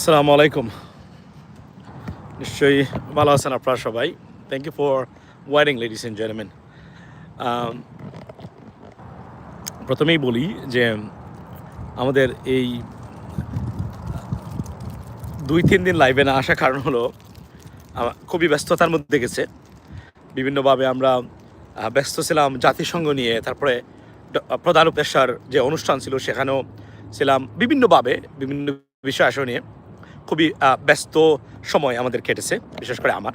আসসালামু আলাইকুম। নিশ্চয়ই ভালো আছেন আপনারা সবাই। Thank you for wiring ladies and gentleman প্রথমেই বলি যে আমাদের এই দুই তিন দিন লাইভে না আসার কারণ হলো খুবই ব্যস্ততার মধ্যে গেছে। বিভিন্নভাবে আমরা ব্যস্ত ছিলাম জাতিসংঘ নিয়ে, তারপরে প্রধান উপদেষ্টার যে অনুষ্ঠান ছিল সেখানেও ছিলাম। বিভিন্নভাবে, বিভিন্ন বিষয় আসন নিয়ে। খুবই ব্যস্ত সময় আমাদের কেটেছে, বিশেষ করে আমার।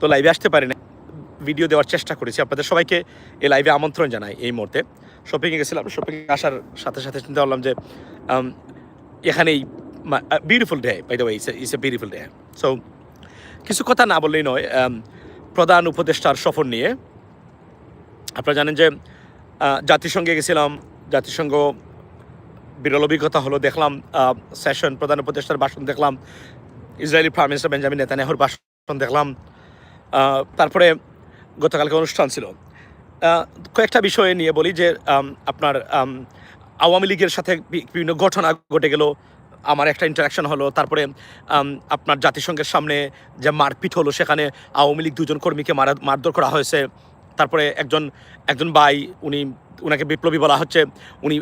তো লাইভে আসতে পারি না ভিডিও দেওয়ার চেষ্টা করেছি। আপনাদের সবাইকে এই লাইভে আমন্ত্রণ জানাই এই মুহূর্তে। শপিংয়ে গেছিলাম। শপিংয়ে আসার সাথে সাথে চিন্তা করলাম যে এখানেই beautiful day by the way it's a beautiful day so কিছু কথা না বললেই নয় প্রধান উপদেষ্টার সফর নিয়ে। আপনারা জানেন যে জাতিসংঘে গেছিলাম। জাতিসংঘ বিরল অভিজ্ঞতা হলো দেখলাম সেশন প্রধান উপদেষ্টার ভাষণ দেখলাম, ইসরায়েলি প্রাইম মিনিস্টার বেঞ্জামিন নেতানিয়াহুর ভাষণ দেখলাম তারপরে গতকালকে অনুষ্ঠান ছিল। কয়েকটা বিষয় নিয়ে বলি যে আপনার আওয়ামী লীগের সাথে বিভিন্ন ঘটনা ঘটে গেল, আমার একটা ইন্টারাকশন হলো, তারপরে আপনার জাতিসংঘের সামনে যে মারপিট হলো, সেখানে আওয়ামী লীগ দুজন কর্মীকে মারা, মারধর করা হয়েছে। তারপরে একজন একজন ভাই, উনি ওনাকে বিপ্লবী বলা হচ্ছে, উনি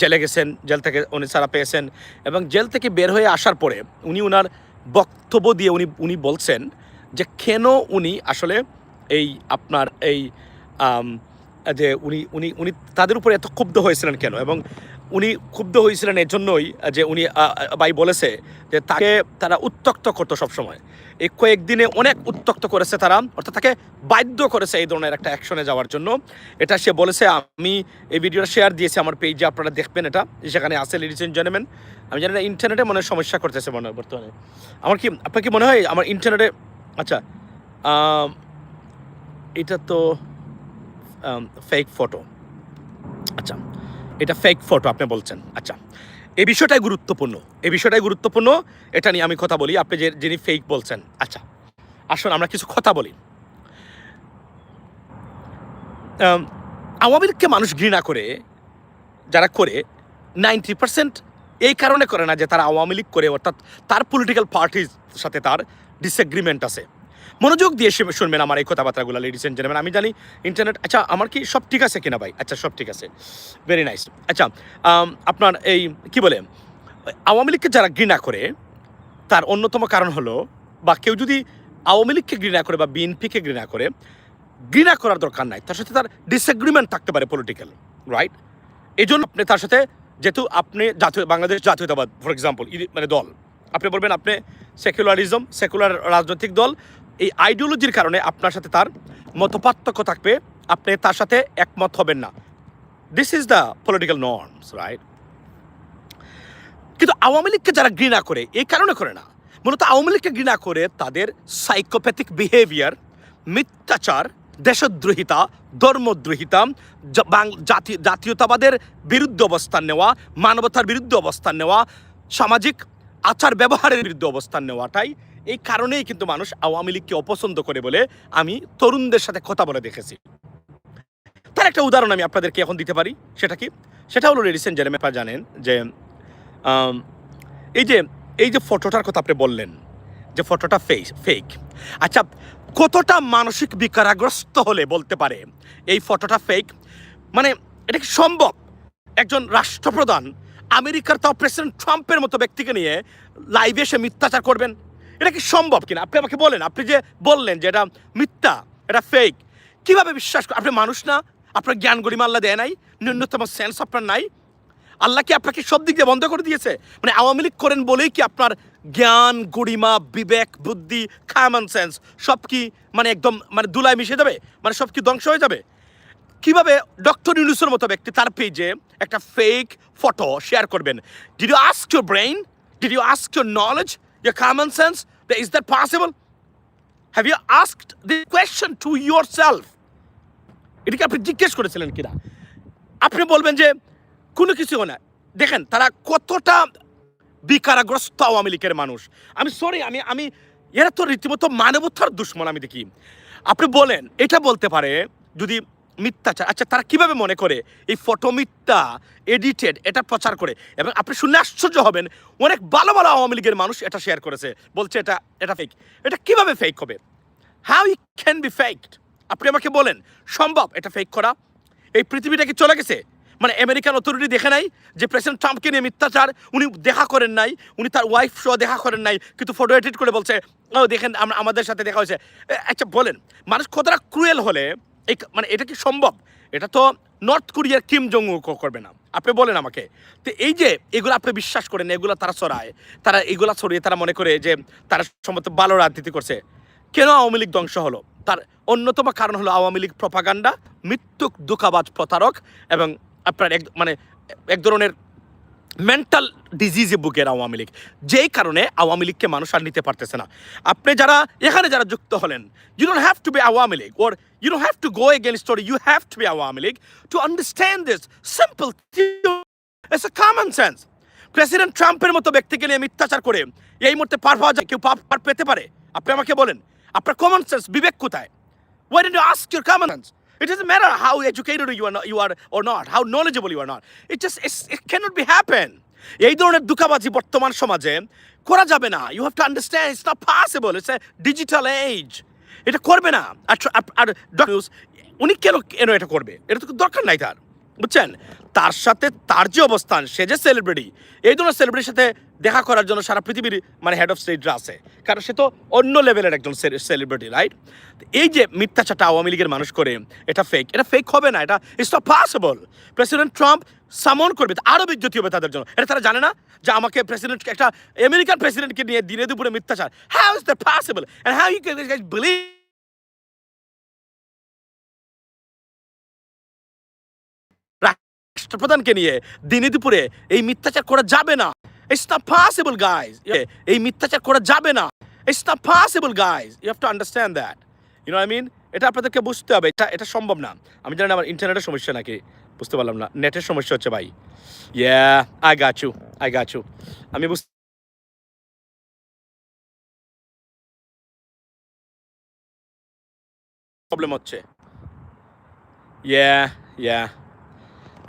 জেলে গেছেন, জেল থেকে উনি সারা পেয়েছেন এবং জেল থেকে বের হয়ে আসার পরে উনি ওনার বক্তব্য দিয়ে উনি উনি বলছেন যে কেন উনি আসলে এই আপনার এই যে উনি উনি উনি তাদের উপরে এত ক্ষুব্ধ হয়েছিলেন কেন? এবং উনি ক্ষুব্ধ হয়েছিলেন এর জন্যই যে উনি ভাই বলেছে যে তাকে তারা উত্তক্ত করতো সবসময়। এই কয়েকদিনে অনেক উত্তক্ত করেছে তারা, অর্থাৎ তাকে বাধ্য করেছে এই ধরনের একটা অ্যাকশনে যাওয়ার জন্য। এটা সে বলেছে, আমি এই ভিডিওটা শেয়ার দিয়েছি, আমার পেজে আপনারা দেখবেন এটা সেখানে আছে লেডিস এন্ড জেন্টলম্যান আমি জানি না ইন্টারনেটে মনে সমস্যা করতেছে মনে বর্তমানে। আমার কি, আপনার কি মনে হয় আমার ইন্টারনেটে আচ্ছা এটা তো ফেক ফটো আচ্ছা। এটা ফেক ফটো আপনি বলছেন। আচ্ছা এই বিষয়টাই গুরুত্বপূর্ণ। এই বিষয়টাই গুরুত্বপূর্ণ, এটা নিয়ে আমি কথা বলি। আপনি যে, যিনি ফেক বলছেন আচ্ছা আসুন আমরা কিছু কথা বলি। আওয়ামী লীগকে মানুষ ঘৃণা করে, যারা করে নাইনটি পার্সেন্ট এই কারণে করে না যে তারা আওয়ামী লীগ করে, অর্থাৎ তার পলিটিক্যাল পার্টির সাথে তার ডিসএগ্রিমেন্ট আছে। মনোযোগ দিয়ে শুনবেন আমার এই কথাবার্তাগুলো লেডিস এন্ড জেন্টলম্যান আমি জানি ইন্টারনেট আচ্ছা আমার কি সব ঠিক আছে কিনা ভাই? আচ্ছা সব ঠিক আছে। ভেরি নাইস আচ্ছা আপনার এই কি বলে, আওয়ামী লীগকে যারা ঘৃণা করে, তার অন্যতম কারণ হলো, বা কেউ যদি আওয়ামী লীগকে ঘৃণা করে বা বিএনপিকে ঘৃণা করে, ঘৃণা করার দরকার নাই। তার সাথে তার ডিসএগ্রিমেন্ট থাকতে পারে পলিটিক্যাল রাইট এই জন্য আপনি তার সাথে, যেহেতু আপনি জাতীয় বাংলাদেশ জাতীয়তাবাদ ফর এক্সাম্পল মানে দল। আপনি বলবেন, আপনি সেকুলারিজম সেকুলার রাজনৈতিক দল এই আইডিওলজির কারণে আপনার সাথে তার মতপার্থক্য থাকবে। আপনি তার সাথে একমত হবেন না। This is the political norms right কিন্তু আওয়ামী লীগকে যারা ঘৃণা করে, এই কারণে করে না। মূলত আওয়ামী লীগকে ঘৃণা করে তাদের সাইকোপ্যাথিক বিহেভিয়ার মিথ্যাচার, দেশদ্রোহিতা, ধর্মদ্রোহিতা জাতি জাতীয়তাবাদের বিরুদ্ধে অবস্থান নেওয়া, মানবতার বিরুদ্ধে অবস্থান নেওয়া, সামাজিক আচার ব্যবহারের বিরুদ্ধে অবস্থান নেওয়াটাই এই কারণেই কিন্তু মানুষ আওয়ামী লীগকে অপছন্দ করে বলে আমি তরুণদের সাথে কথা বলে দেখেছি। তার একটা উদাহরণ আমি আপনাদেরকে এখন দিতে পারি। সেটা কি? সেটা হলো জেন্টলম্যান আপনারা জানেন যে এই যে এই যে ফটোটার কথা আপনি বললেন, যে ফটোটা ফেক ফেক আচ্ছা কতটা মানসিক বিকারাগ্রস্ত হলে বলতে পারে এই ফটোটা ফেক মানে এটা কি সম্ভব? একজন রাষ্ট্রপ্রধান আমেরিকার তাও প্রেসিডেন্ট ট্রাম্পের মতো ব্যক্তিকে নিয়ে লাইভে এসে মিথ্যাচার করবেন? এটা কি সম্ভব কিনা? আপনি আমাকে বলেন। আপনি যে বললেন যে এটা মিথ্যা, এটা ফেক কীভাবে বিশ্বাস আপনি মানুষ না? আপনার জ্ঞান গরিমা আল্লাহ দেয় নাই, ন্যূনতম সেন্স আপনার নাই। আল্লাহ কি আপনাকে সব দিক দিয়ে বন্ধ করে দিয়েছে? মানে আওয়ামী লীগ করেন বলেই কি আপনার জ্ঞান, গরিমা, বিবেক, বুদ্ধি কমন সেন্স সব কি মানে একদম মানে দুলায় মিশে যাবে? মানে সব কি ধ্বংস হয়ে যাবে? কীভাবে ডক্টর ইউনুসের মতো ব্যক্তি তার পেজে একটা ফেক ফটো শেয়ার করবেন? Did you ask your brain did you ask your knowledge common sense is that possible have you asked the question to yourself এটাকে আপনি জিজ্ঞেস করেছিলেন কিনা? আপনি বলবেন যে, কোনো কিছু না। দেখেন, তারা কতটা বিকারাগ্রস্ত আওয়ামী লীগের মানুষ। আমি সরি আমি আমি, এরা তো রীতিমতো মানবতার দুশ্মন, আমি দেখি। আপনি বলেন, এটা বলতে পারে, যদি মিথ্যাচার। আচ্ছা তারা কীভাবে মনে করে? এই ফটো মিথ্যা এডিটেড এটা প্রচার করে। এবং আপনি শুনলে আশ্চর্য হবেন, অনেক ভালো ভালো আওয়ামী লীগের মানুষ এটা শেয়ার করেছে। বলছে এটা এটা ফেক এটা কীভাবে ফেক হবে? How it can be faked আপনি আমাকে বলেন, সম্ভব এটা ফেক করা? এই পৃথিবীটা কি চলে গেছে? মানে আমেরিকান অথরিটি দেখে নাই যে প্রেসিডেন্ট ট্রাম্পকে নিয়ে মিথ্যাচার, উনি দেখা করেন নাই, উনি তার ওয়াইফ সহ দেখা করেন নাই, কিন্তু ফটো এডিট করে বলছে, ও, দেখেন আমরা আমাদের সাথে দেখা হয়েছে। আচ্ছা বলেন, মানুষ কতটা ক্রুয়েল হলে এই মানে এটা কি সম্ভব? এটা তো নর্থ কোরিয়ার কিম জং করবে না। আপনি বলেন আমাকে। তো এই যে এগুলো আপনি বিশ্বাস করেন এগুলো তারা ছড়ায় তারা এগুলা ছড়িয়ে তারা মনে করে যে তারা সম্ভবত ভালো রাজনীতি করছে। কেন আওয়ামী লীগ ধ্বংস হলো? তার অন্যতম কারণ হলো আওয়ামী লীগ প্রপাগান্ডা মৃত্যুক দুঃখাবাজ প্রতারক এবং আপনার এক মানে এক ধরনের মেন্টাল ডিজিজে বুকের আওয়ামী লীগ। যেই কারণে আওয়ামী লীগকে মানুষ আর নিতে পারতেছে না। আপনি যারা, এখানে যারা যুক্ত হলেন you don't have to be Awami League or you don't have to go against story you have to be Awami League to understand this simple it's a common sense president ট্রাম্পের মতো ব্যক্তিকে নিয়ে মিথ্যাচার করে এই মুহূর্তে পার পাওয়া যায় কেউ পার পেতে পারে। আপনি আমাকে বলেন আপনার কমন সেন্স বিবেক কোথায়? Why didn't you ask your common sense? It doesn't matter how educated you are, not, you are or not, how knowledgeable you are not. It just it's, it cannot be happen. এই ধরনের দুঃখাবাজি বর্তমান সমাজে করা যাবে না। You have to understand it's digital age এটা করবে না। আর উনি কেন কেন এটা করবে? এটা তো দরকার নাই তার। বুঝছেন? তার সাথে তার যে অবস্থান, সে যে সেলিব্রিটি এই ধরনের সেলিব্রিটির সাথে দেখা করার জন্য সারা পৃথিবীর মানে হেড অফ স্টেটরা আছে। কারণ সে তো অন্য লেভেলের একজন সেলিব্রিটি রাইট এই যে মিথ্যাচারটা আওয়ামী লীগের মানুষ করে, এটা ফেক এটা ফেক হবে না, এটা it's not possible president Trump summon করবে আরও বিজ্ঞতি হবে তাদের জন্য। এটা তারা জানে না যে আমাকে প্রেসিডেন্ট একটা আমেরিকান প্রেসিডেন্টকে নিয়ে দিনে দুপুরে মিথ্যাচার। How is that possible how you can believe রাষ্ট্রপ্রধানকে নিয়ে দিনে দুপুরে এই মিথ্যাচার করা যাবে না। ইটস নট পসিবল গাইজ এই মিথ্যাচার করা যাবে না। It's not possible guys you have to understand that you know I mean এটা আপনাদেরকে বুঝতে হবে। এটা এটা সম্ভব না। আমি জানি আমার ইন্টারনেটের সমস্যা নাকি? বুঝতে পারলাম না। নেটের সমস্যা হচ্ছে ভাই। Yeah I you I you আমি বুঝতে প্রবলেম হচ্ছে। ইয়া ইয়া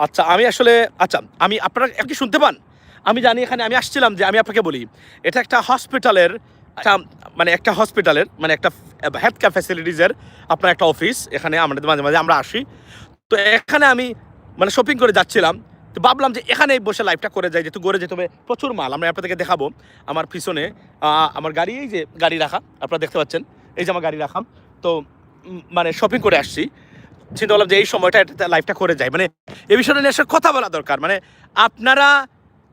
আচ্ছা আমি আসলে আচ্ছা আমি আপনারা কি শুনতে পান? আমি জানি এখানে, আমি আসছিলাম যে আমি আপনাকে বলি, এটা একটা হসপিটালের একটা মানে একটা হসপিটালের মানে একটা হেলথ কেয়ার ফ্যাসিলিটিসের আপনার একটা অফিস এখানে আমাদের মাঝে মাঝে আমরা আসি। তো এখানে আমি মানে শপিং করে যাচ্ছিলাম, তো ভাবলাম যে এখানে বসে লাইভটা করে যাই, যেহেতু গড়ে যেতে হবে। প্রচুর মাল, আমরা আপনাদেরকে দেখাবো আমার পিছনে আমার গাড়ি, এই যে গাড়ি রাখা, আপনারা দেখতে পাচ্ছেন, এই যে আমার গাড়ি রাখা। তো মানে শপিং করে আসছি। চিন্তা করলাম যে এই সময়টা এটা লাইভটা করে যায় মানে এই বিষয়টা নিয়ে আসলে কথা বলা দরকার। মানে আপনারা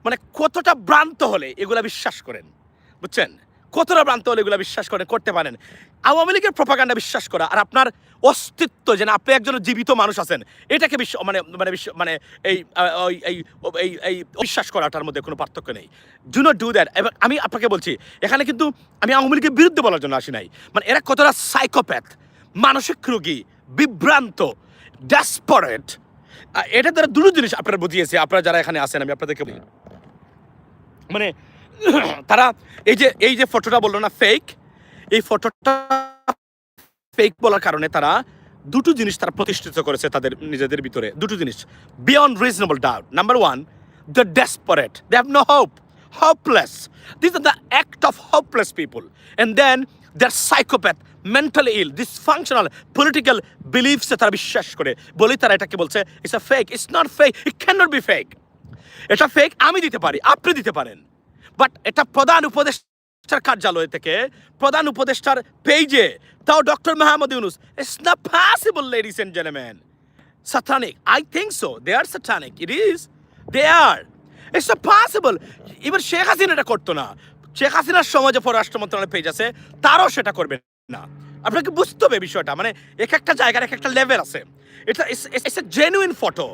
মানে কতটা ভ্রান্ত হলে এগুলা বিশ্বাস করেন? বুঝছেন? কতটা ভ্রান্ত হলে এগুলা বিশ্বাস করেন, করতে পারেন? আওয়ামী লীগের প্রপাগান্ডা বিশ্বাস করা আর আপনার অস্তিত্ব যেন আপনি একজন জীবিত মানুষ আছেন, এটাকে বিশ্ব মানে মানে বিশ্ব মানে এই এই এই বিশ্বাস করাটার মধ্যে কোনো পার্থক্য নেই। ডু নট ডু দ্যাট এবং আমি আপনাকে বলছি, এখানে কিন্তু আমি আওয়ামী লীগের বিরুদ্ধে বলার জন্য আসি নাই। মানে এরা কতটা সাইকোপ্যাথ মানসিক রোগী, বিভ্রান্ত ডেসপারেট এটা দ্বারা দুটো জিনিস আপনারা বুঝিয়েছে, আপনারা যারা এখানে আছেন, আমি আপনাদেরকে বলি। মানে তারা এই যে এই যে ফটোটা বলল না ফেক এই ফটোটা ফেক বলার কারণে তারা দুটো জিনিস তারা প্রতিষ্ঠিত করেছে তাদের নিজেদের ভিতরে। দুটো জিনিস beyond reasonable doubt number one the desperate they have no hope hopeless. These are the act of hopeless people. And then they're psychopath, mentally ill, dysfunctional, political beliefs তারা বিশ্বাস করে। বলেই তারা এটাকে বলছে it's a fake it's not fake it can not be fake এটা fake আমি দিতে পারি, আপনি দিতে পারেন বাট এটা প্রধান উপদেষ্টার কার্যালয় থেকে, প্রধান উপদেষ্টার পেজে তাও doctor Mahmud Yunus it's not possible ladies and gentleman satanic. I think so. They are satanic. It is. They are. It's not possible. এবার শেখ হাসিনা এটা করতো না শেখ হাসিনার সময় যে পররাষ্ট্র মন্ত্রণালয় পেজ আছে, তারও সেটা করবে না আপনাকে বুঝতে হবে বিষয়টা মানে এক একটা জায়গার এক একটা লেভেল আছে এটা ইটস এ জেনুইন ফটো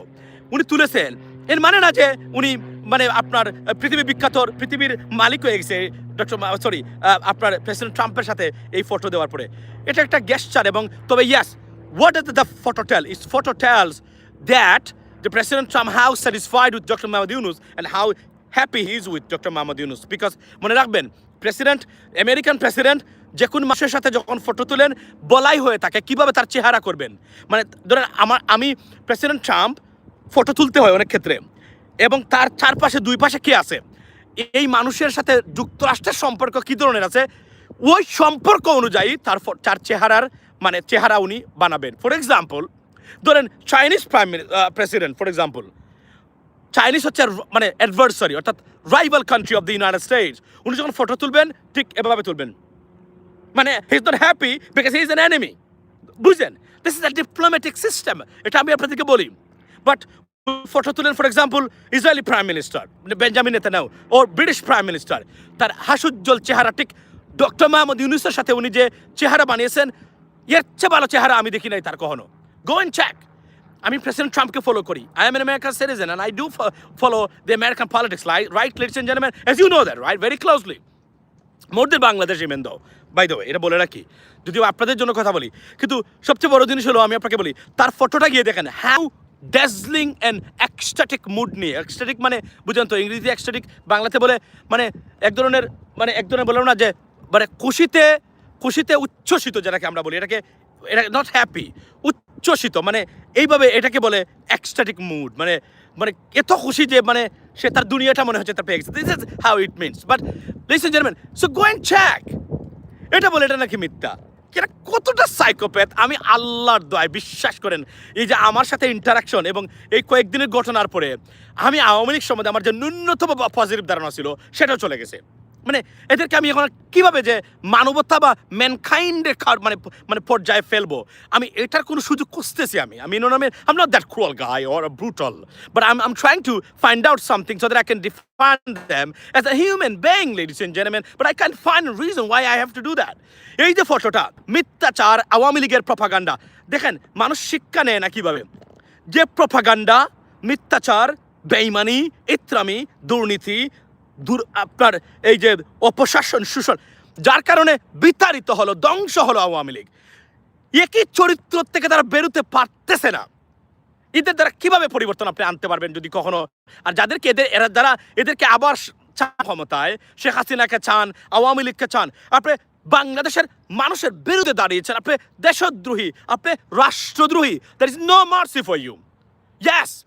উনি তুলেছেন এর মানে না যে উনি মানে আপনার পৃথিবী বিখ্যাত, পৃথিবীর মালিক হয়ে গেছে, ডক্টর সরি আপনার প্রেসিডেন্ট ট্রাম্পের সাথে এই ফটো দেওয়ার পরে এটা একটা গেস্টার এবং তবে yes what does the photo tell? Its photo tells that the President Trump how satisfied with Dr. Mahmoud Yunus and how happy he is with Dr. Mahmoud Yunus. মনে রাখবেন প্রেসিডেন্ট আমেরিকান প্রেসিডেন্ট যে কোন মানুষের সাথে যখন photo তুলেন, বলাই হয়ে থাকে কীভাবে তার চেহারা করবেন মানে ধরেন আমার, আমি প্রেসিডেন্ট ট্রাম্প ফটো তুলতে হয় অনেক ক্ষেত্রে। এবং তার চারপাশে দুই পাশে কে আছে? এই মানুষের সাথে যুক্তরাষ্ট্রের সম্পর্ক কী ধরনের আছে? ওই সম্পর্ক অনুযায়ী তার তার চেহারার মানে চেহারা উনি বানাবেন। ফর এক্সাম্পল ধরেন Chinese prime president for example Chinese হচ্ছে মানে অ্যাডভার্সারি অর্থাৎ rival country of the United States উনি যখন ফটো তুলবেন, ঠিক এভাবে তুলবেন। মানে he is not happy because he is an enemy বুঝলেন? This is a diplomatic system এটা আমি আপনাদেরকে বলি। বাট ফটো তুলেন for example Israeli prime minister Benjamin Netanyahu ও ব্রিটিশ প্রাইম মিনিস্টার তার হাসুজ্জ্বল চেহারা, ঠিক ডক্টর মাহমুদ ইউনুসের সাথে উনি যে চেহারা বানিয়েছেন, এর চেয়ে ভালো চেহারা আমি দেখি নাই তার কখনো। গো চেক আমি প্রেসিডেন্ট ট্রাম্পকে ফলো করি। I am an American citizen and I do follow the American politics right ladies and gentleman as you know that right very closely more than Bangladesh even though by the এটা বলে রাখি। যদিও আপনাদের জন্য কথা বলি। কিন্তু সবচেয়ে বড় জিনিস হলো, আমি আপনাকে বলি, তার ফটোটা গিয়ে দেখেন। How dazzling and ecstatic mood নিয়ে। এক্সট্যাটিক মানে বুঝেন তো, ইংরেজিতে এক্সট্যাটিক বাংলাতে বলে মানে এক ধরনের মানে এক ধরনের বললাম না যে মানে খুশিতে খুশিতে উচ্ছ্বসিত যেটাকে আমরা বলি। এটাকে, এটা নট হ্যাপি উচ্ছ্বসিত। মানে এইভাবে এটাকে বলে এক্সট্যাটিক মুড মানে মানে এত খুশি যে মানে সে তার দুনিয়াটা মনে হচ্ছে তার পেয়ে গেছে। This is how it means but listen gentleman so go and check এটা বলে এটা নাকি মিথ্যা? এরা কতটা সাইকোপ্যাথ আমি আল্লাহর দয় বিশ্বাস করেন, এই যে আমার সাথে ইন্টারাকশন এবং এই কয়েকদিনের ঘটনার পরে, আমি আওয়ামী লীগ সম্বন্ধে আমার যে ন্যূনতম পজিটিভ ধারণা ছিল, সেটাও চলে গেছে। মানে এদেরকে আমি এখন কীভাবে যে মানবতা বা ম্যানকাইন্ডের মানে মানে পর্যায়ে ফেলব? আমি এটার কোনো সুযোগ খুঁজতেছি আমি। আমি নো নামে I'm not that cruel guy or brutal but I'm I'm trying to find out something so that I can define them as a human being ladies and gentleman but I can find reason why I have to do that এই যে ফটোটা, মিথ্যাচার, আওয়ামী লীগের propaganda দেখেন, মানুষ শিক্ষা নেয় না কীভাবে? যে প্রপাগান্ডা মিথ্যাচার, বেইমানি, ইত্রামি, দুর্নীতি দূর আপনার এই যে অপশাসন শোষণ, যার কারণে বিতাড়িত হলো, ধ্বংস হলো আওয়ামী লীগ। একই চরিত্র থেকে তারা বেরোতে পারতেছে না। এদের দ্বারা কীভাবে পরিবর্তন আপনি আনতে পারবেন যদি কখনো? আর যাদেরকে এদের, এরা দ্বারা এদেরকে আবার ক্ষমতায়, শেখ হাসিনাকে চান, আওয়ামী লীগকে চান। আপনি বাংলাদেশের মানুষের বিরুদ্ধে দাঁড়িয়েছেন, আপনি দেশদ্রোহী, আপনি রাষ্ট্রদ্রোহী there is no mercy for you yes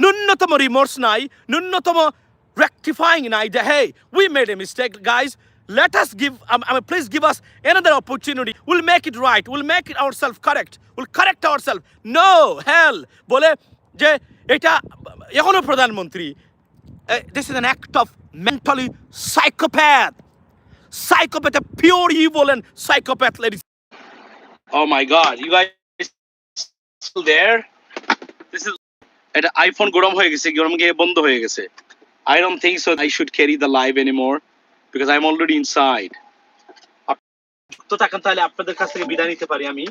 ন্যূনতম রিমোর্স নাই, ন্যূনতম rectifying নাই যে hey we made a mistake guys let us give um, I mean, please give us another opportunity we'll make it right we'll make it ourselves correct we'll correct ourselves no hell বলে যে এটা এখনও প্রধানমন্ত্রী this is an act of mentally psychopath psychopath a pure evil and psychopath ladies oh my god you guys still there this is এটা iPhone গরম হয়ে গেছে গরম গিয়ে বন্ধ হয়ে গেছে I don't think so. I should carry the live anymore because I'm already inside. তো থাকেন তাহলে আপনাদের কাছ থেকে বিদায় নিতে পারি আমি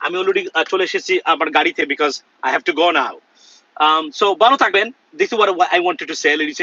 আমি অলরেডি চলে এসেছি আমার গাড়িতে because I have to go now so ভালো থাকবেন this what I wanted to say ladies